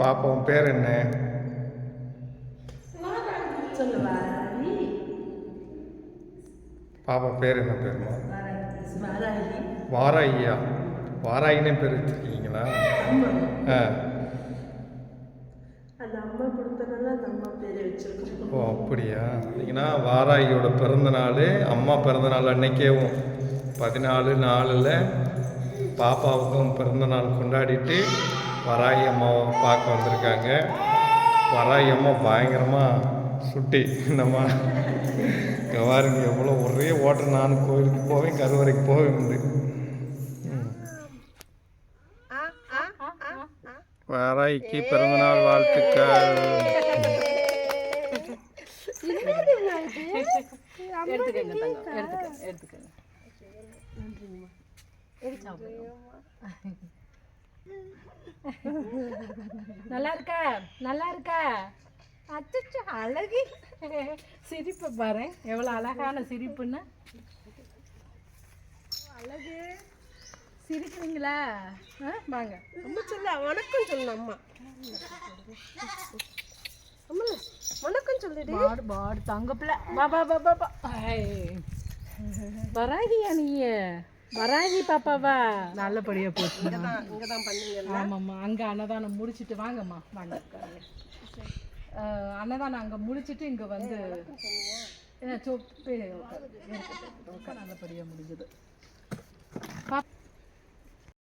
பாப்பா உன் பேர் என்ன? பாப்பா பேர் என்ன பேருமா? வாராய்யா வாராயினே பேர் வச்சிருக்கீங்களா? ஆ. ஓ அப்படியா? பார்த்தீங்கன்னா வாராகியோட பிறந்த நாள் அம்மா பிறந்த நாள் அன்னைக்கேவும். பதினாலு நாலில் பாப்பாவுக்கும் பிறந்த நாள் கொண்டாடிட்டு வராகி அம்மாவை பார்க்க வந்திருக்காங்க. வராகி அம்மா பயங்கரமாக சுட்டி. நம்ம இங்கே பாருங்க எவ்வளோ ஒரே ஓட்டம் நான் கோயிலுக்கு போவேன் கருவறைக்கு போவேன் உண்டு. வராய்க்கு பிறந்தநாள் வாழ்த்துக்கள். எடுத்துக்கங்க தங்கம். எடுத்துக்கங்க எடுத்துக்கங்க. நல்லா இருக்கா நல்லா இருக்கா அச்சச்சோ அழகு. சிரிப்பை பாரு எவ்வளோ அழகான சிரிப்புன்னு. அழகு. சிரிக்கிறீங்களா? ஆ வாங்க. அம்மா சொல்ல வணக்கம் சொல்லு அம்மா. அம்மா வணக்கம் சொல்லுடி பாடு பாடு தங்க பிள்ளை பா பா பா பா பா ஐ. வராகியா நீ வராகி பாப்பாவா? நல்லபடியா போச்சு. ஆமாம்மா அங்கே அன்னதானம் முடிச்சிட்டு வாங்கம்மா. வாங்க. அஹ், அன்னதானம் அங்கே முடிச்சிட்டு இங்கே வந்து. நல்லபடியாக முடிஞ்சது.